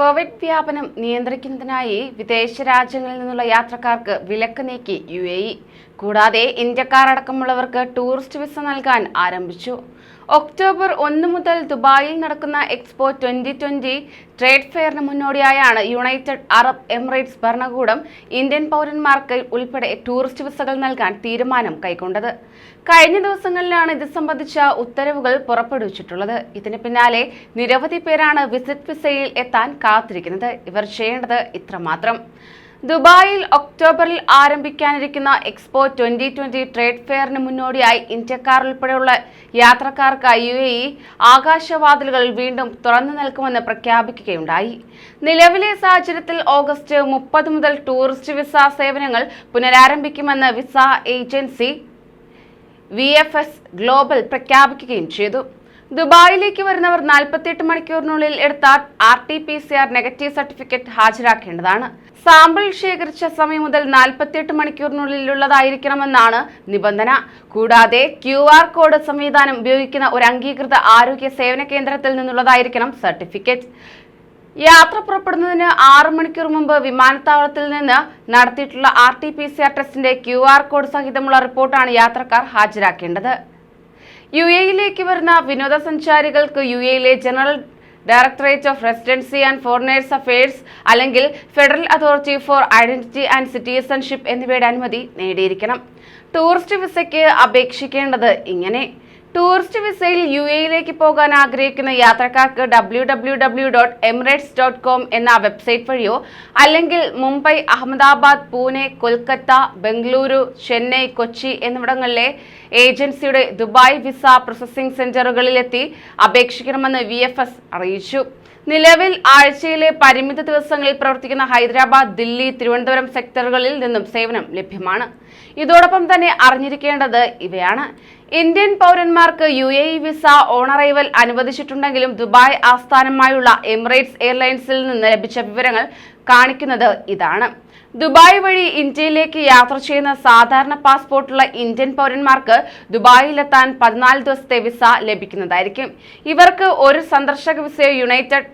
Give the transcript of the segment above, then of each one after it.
Covid വ്യാപനം നിയന്ത്രിക്കുന്നതിനായി വിദേശ രാജ്യങ്ങളിൽ നിന്നുള്ള യാത്രക്കാർക്ക് വിലക്ക് നീക്കി യു കൂടാതെ ഇന്ത്യക്കാർ അടക്കമുള്ളവർക്ക് ടൂറിസ്റ്റ് വിസ നൽകാൻ ആരംഭിച്ചു. ഒക്ടോബർ ഒന്ന് മുതൽ ദുബായിൽ നടക്കുന്ന എക്സ്പോ ട്വന്റി ട്വന്റി ട്രേഡ് ഫെയറിന് മുന്നോടിയായാണ് യുണൈറ്റഡ് അറബ് എമിറേറ്റ്സ് ഭരണകൂടം ഇന്ത്യൻ പൗരന്മാർക്ക് ഉൾപ്പെടെ ടൂറിസ്റ്റ് വിസകൾ നൽകാൻ തീരുമാനം കൈക്കൊണ്ടത്. കഴിഞ്ഞ ദിവസങ്ങളിലാണ് ഇത് സംബന്ധിച്ച ഉത്തരവുകൾ പുറപ്പെടുവിച്ചിട്ടുള്ളത്. ഇതിന് പിന്നാലെ നിരവധി പേരാണ് വിസിറ്റ് വിസയിൽ എത്താൻ കാത്തിരിക്കുന്നത്. ഇവർ ചെയ്യേണ്ടത് ഇത്രമാത്രം. ദുബായിൽ ഒക്ടോബറിൽ ആരംഭിക്കാനിരിക്കുന്ന എക്സ്പോ ട്വന്റി ട്വന്റി ട്രേഡ് ഫെയറിന് മുന്നോടിയായി ഇന്ത്യക്കാർ ഉൾപ്പെടെയുള്ള യാത്രക്കാർക്ക് യു എ ഇ ആകാശവാതിലുകൾ വീണ്ടും തുറന്നു നൽകുമെന്ന് പ്രഖ്യാപിക്കുകയുണ്ടായി. നിലവിലെ സാഹചര്യത്തിൽ ഓഗസ്റ്റ് മുപ്പത് മുതൽ ടൂറിസ്റ്റ് വിസ സേവനങ്ങൾ പുനരാരംഭിക്കുമെന്ന് visa agency V F S global പ്രഖ്യാപിക്കുകയും ചെയ്തു. ദുബായിലേക്ക് വരുന്നവർ നാൽപ്പത്തിയെട്ട് മണിക്കൂറിനുള്ളിൽ എടുത്ത R T P C R negative certificate ഹാജരാക്കേണ്ടതാണ്. Sample ശേഖരിച്ച സമയം മുതൽ നാൽപ്പത്തിയെട്ട് മണിക്കൂറിനുള്ളിലുള്ളതായിരിക്കണമെന്നാണ് നിബന്ധന. കൂടാതെ ക്യു ആർ കോഡ് സംവിധാനം ഉപയോഗിക്കുന്ന ഒരു അംഗീകൃത ആരോഗ്യ സേവന കേന്ദ്രത്തിൽ നിന്നുള്ളതായിരിക്കണം സർട്ടിഫിക്കറ്റ്. യാത്ര പുറപ്പെടുന്നതിന് ആറ് മണിക്കൂർ മുമ്പ് വിമാനത്താവളത്തിൽ നിന്ന് നടത്തിയിട്ടുള്ള R T P C R ടെസ്റ്റിന്റെ ക്യു ആർ കോഡ് സഹിതമുള്ള റിപ്പോർട്ടാണ് യാത്രക്കാർ ഹാജരാക്കേണ്ടത്. യു എയിലേക്ക് വരുന്ന വിനോദസഞ്ചാരികൾക്ക് യു എയിലെ General Directorate of Residency and Foreigners Affairs അല്ലെങ്കിൽ Federal Authority for Identity and Citizenship എന്നിവയുടെ അനുമതി നേടിയിരിക്കണം. ടൂറിസ്റ്റ് വിസയ്ക്ക് അപേക്ഷിക്കേണ്ടത് ഇങ്ങനെ. ടൂറിസ്റ്റ് വിസയിൽ യു എയിലേക്ക് പോകാൻ ആഗ്രഹിക്കുന്ന യാത്രക്കാർക്ക് W W W dot Emirates dot com എന്ന വെബ്സൈറ്റ് വഴിയോ അല്ലെങ്കിൽ മുംബൈ അഹമ്മദാബാദ് പൂനെ കൊൽക്കത്ത ബംഗളൂരു ചെന്നൈ കൊച്ചി എന്നിവിടങ്ങളിലെ ഏജൻസിയുടെ ദുബായ് വിസ പ്രോസസ്സിംഗ് സെന്ററുകളിലെത്തി അപേക്ഷിക്കണമെന്ന് വി അറിയിച്ചു. നിലവിൽ ആഴ്ചയിലെ പരിമിത ദിവസങ്ങളിൽ പ്രവർത്തിക്കുന്ന ഹൈദരാബാദ് ദില്ലി തിരുവനന്തപുരം സെക്ടറുകളിൽ നിന്നും സേവനം ലഭ്യമാണ്. ഇതോടൊപ്പം തന്നെ അറിഞ്ഞിരിക്കേണ്ടത് ഇവയാണ്. ഇന്ത്യൻ പൗരന്മാർക്ക് U A E visa on arrival അനുവദിച്ചിട്ടുണ്ടെങ്കിലും Dubai ആസ്ഥാനമായുള്ള എമിറേറ്റ്സ് എയർലൈൻസിൽ നിന്ന് ലഭിച്ച വിവരങ്ങൾ കാണിക്കുന്നത് ഇതാണ്. ദുബായ് വഴി ഇന്ത്യയിലേക്ക് യാത്ര ചെയ്യുന്ന സാധാരണ പാസ്പോർട്ടുള്ള ഇന്ത്യൻ പൗരന്മാർക്ക് ദുബായിലെത്താൻ പതിനാല് ദിവസത്തെ വിസ ലഭിക്കുന്നതായിരിക്കും. ഇവർക്ക് ഒരു സന്ദർശക വിസയോ യുണൈറ്റഡ്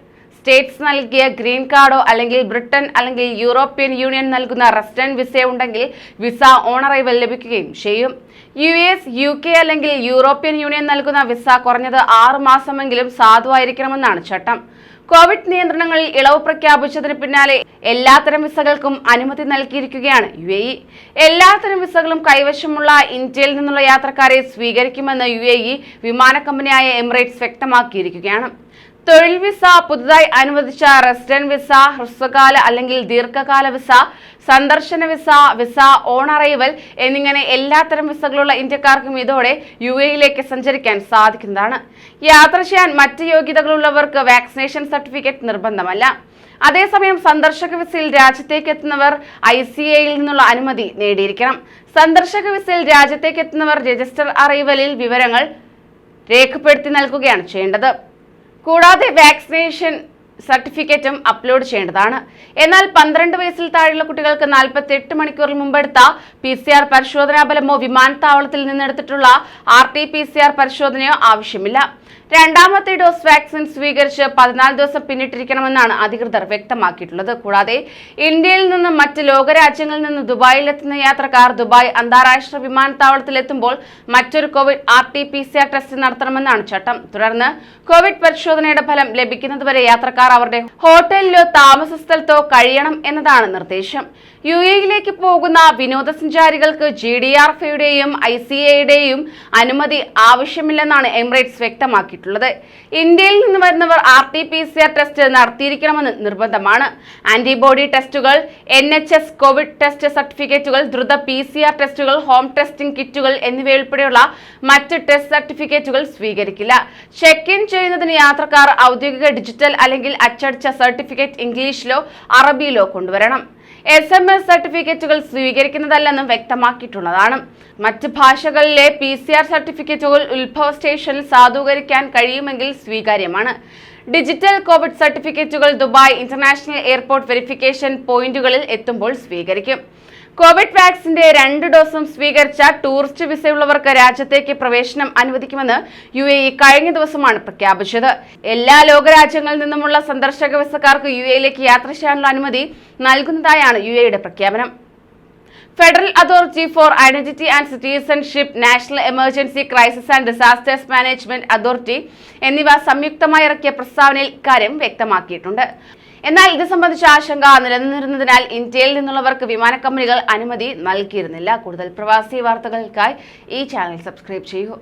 സ്റ്റേറ്റ്സ് നൽകിയ ഗ്രീൻ കാർഡോ അല്ലെങ്കിൽ ബ്രിട്ടൻ അല്ലെങ്കിൽ യൂറോപ്യൻ യൂണിയൻ നൽകുന്ന റെസിഡന്റ് വിസയോ ഉണ്ടെങ്കിൽ വിസ ഓണറൈവൽ ലഭിക്കുകയും ചെയ്യും. യു എസ് യു കെ അല്ലെങ്കിൽ യൂറോപ്യൻ യൂണിയൻ നൽകുന്ന വിസ കുറഞ്ഞത് ആറു മാസമെങ്കിലും സാധുവായിരിക്കണമെന്നാണ് ചട്ടം. കോവിഡ് നിയന്ത്രണങ്ങളിൽ ഇളവ് പ്രഖ്യാപിച്ചതിന് പിന്നാലെ എല്ലാത്തരം വിസകൾക്കും അനുമതി നൽകിയിരിക്കുകയാണ് യു എ ഇ. എല്ലാത്തരം വിസകളും കൈവശമുള്ള ഇന്ത്യയിൽ നിന്നുള്ള യാത്രക്കാരെ സ്വീകരിക്കുമെന്ന് യു എ ഇ വിമാന കമ്പനിയായ എമിറേറ്റ്സ് വ്യക്തമാക്കിയിരിക്കുകയാണ്. തൊഴിൽ വിസ പുതുതായി അനുവദിച്ച റെസിഡന്റ് വിസ ഹ്രസ്വകാല അല്ലെങ്കിൽ ദീർഘകാല വിസ സന്ദർശന വിസ വിസ ഓൺ അറൈവൽ എന്നിങ്ങനെ എല്ലാത്തരം വിസകളുള്ള ഇന്ത്യക്കാർക്കും ഇതോടെ യു എയിലേക്ക് സഞ്ചരിക്കാൻ സാധിക്കുന്നതാണ്. യാത്ര ചെയ്യാൻ മറ്റ് യോഗ്യതകളുള്ളവർക്ക് വാക്സിനേഷൻ സർട്ടിഫിക്കറ്റ് നിർബന്ധമല്ല. അതേസമയം സന്ദർശക വിസയിൽ രാജ്യത്തേക്ക് എത്തുന്നവർ ഐ സി എയിൽ നിന്നുള്ള അനുമതി നേടിയിരിക്കണം. സന്ദർശക വിസയിൽ രാജ്യത്തേക്ക് എത്തുന്നവർ രജിസ്റ്റർ അറൈവലിൽ വിവരങ്ങൾ രേഖപ്പെടുത്തി നൽകുകയാണ് ചെയ്യേണ്ടത്. കൂടാതെ വാക്സിനേഷൻ സർട്ടിഫിക്കറ്റും അപ്ലോഡ് ചെയ്യേണ്ടതാണ്. എന്നാൽ പന്ത്രണ്ട് വയസ്സിൽ താഴെയുള്ള കുട്ടികൾക്ക് നാൽപ്പത്തി എട്ട് മണിക്കൂറിൽ മുമ്പെടുത്ത പി സി ആർ പരിശോധനാ ഫലമോ വിമാനത്താവളത്തിൽ നിന്നെടുത്തിട്ടുള്ള R T P C R പരിശോധനയോ ആവശ്യമില്ല. രണ്ടാമത്തെ ഡോസ് വാക്സിൻ സ്വീകരിച്ച് പതിനാല് ദിവസം പിന്നിട്ടിരിക്കണമെന്നാണ് അധികൃതർ വ്യക്തമാക്കിയിട്ടുള്ളത്. കൂടാതെ ഇന്ത്യയിൽ നിന്ന് മറ്റ് ലോകരാജ്യങ്ങളിൽ നിന്ന് ദുബായിൽ എത്തുന്ന യാത്രക്കാർ ദുബായ് അന്താരാഷ്ട്ര വിമാനത്താവളത്തിൽ എത്തുമ്പോൾ മറ്റൊരു Covid R T P C R test നടത്തണമെന്നാണ് ചട്ടം. തുടർന്ന് കോവിഡ് പരിശോധനയുടെ ഫലം ലഭിക്കുന്നതുവരെ യാത്രക്കാർ അവരുടെ ഹോട്ടലിലോ താമസ സ്ഥലത്തോ കഴിയണം എന്നതാണ് നിർദ്ദേശം. യു എയിലേക്ക് പോകുന്ന വിനോദസഞ്ചാരികൾക്ക് ജി ഡി ആർ ഫിയുടെയും ഐ സി എയുടെയും അനുമതി ആവശ്യമില്ലെന്നാണ് എമിറേറ്റ്സ് വ്യക്തമാക്കിയിട്ടുള്ളത്. ഇന്ത്യയിൽ നിന്ന് വരുന്നവർ R T P C R test നടത്തിയിരിക്കണമെന്ന് നിർബന്ധമാണ്. ആന്റിബോഡി ടെസ്റ്റുകൾ N H S Covid test സർട്ടിഫിക്കറ്റുകൾ ദ്രുത പി സി ആർ ടെസ്റ്റുകൾ ഹോം ടെസ്റ്റിംഗ് കിറ്റുകൾ എന്നിവയുൾപ്പെടെയുള്ള മറ്റ് ടെസ്റ്റ് സർട്ടിഫിക്കറ്റുകൾ സ്വീകരിക്കില്ല. ചെക്ക് ഇൻ ചെയ്യുന്നതിന് യാത്രക്കാർ ഔദ്യോഗിക ഡിജിറ്റൽ അല്ലെങ്കിൽ അച്ചടിച്ച സർട്ടിഫിക്കറ്റ് ഇംഗ്ലീഷിലോ അറബിയിലോ കൊണ്ടുവരണം. എസ് എം എസ് സർട്ടിഫിക്കറ്റുകൾ സ്വീകരിക്കുന്നതല്ലെന്നും വ്യക്തമാക്കിയിട്ടുള്ളതാണ്. മറ്റ് ഭാഷകളിലെ പി സി ആർ സർട്ടിഫിക്കറ്റുകൾ ഉത്ഭവ സ്റ്റേഷനിൽ സാധൂകരിക്കാൻ കഴിയുമെങ്കിൽ സ്വീകാര്യമാണ്. ഡിജിറ്റൽ കോവിഡ് സർട്ടിഫിക്കറ്റുകൾ ദുബായ് ഇന്റർനാഷണൽ എയർപോർട്ട് വെരിഫിക്കേഷൻ പോയിന്റുകളിൽ എത്തുമ്പോൾ സ്വീകരിക്കും. കോവിഡ് വാക്സിന്റെ രണ്ട് ഡോസും സ്വീകരിച്ച ടൂറിസ്റ്റ് വിസയുള്ളവർക്ക് രാജ്യത്തേക്ക് പ്രവേശനം അനുവദിക്കുമെന്ന് യു എ ഇ കഴിഞ്ഞ ദിവസമാണ് പ്രഖ്യാപിച്ചത്. എല്ലാ ലോകരാജ്യങ്ങളിൽ നിന്നുമുള്ള സന്ദർശക വിസക്കാർക്ക് യു എയിലേക്ക് യാത്ര ചെയ്യാനുള്ള അനുമതി നൽകുന്നതായാണ് യു എയുടെ പ്രഖ്യാപനം. Federal Authority for Identity and Citizenship National Emergency Crisis and Disasters Management Authority എന്നിവ സംയുക്തമായി ഇറക്കിയ പ്രസ്താവനയിൽ കാര്യം വ്യക്തമാക്കിയിട്ടുണ്ട്. എന്നാൽ ഇത് സംബന്ധിച്ച ആശങ്ക നിലനിന്നിരുന്നതിനാൽ ഇന്ത്യയിൽ നിന്നുള്ളവർക്ക് വിമാനക്കമ്പനികൾ അനുമതി നൽകിയിരുന്നില്ല. കൂടുതൽ പ്രവാസി വാർത്തകൾക്കായി ഈ ചാനൽ സബ്സ്ക്രൈബ് ചെയ്യൂ.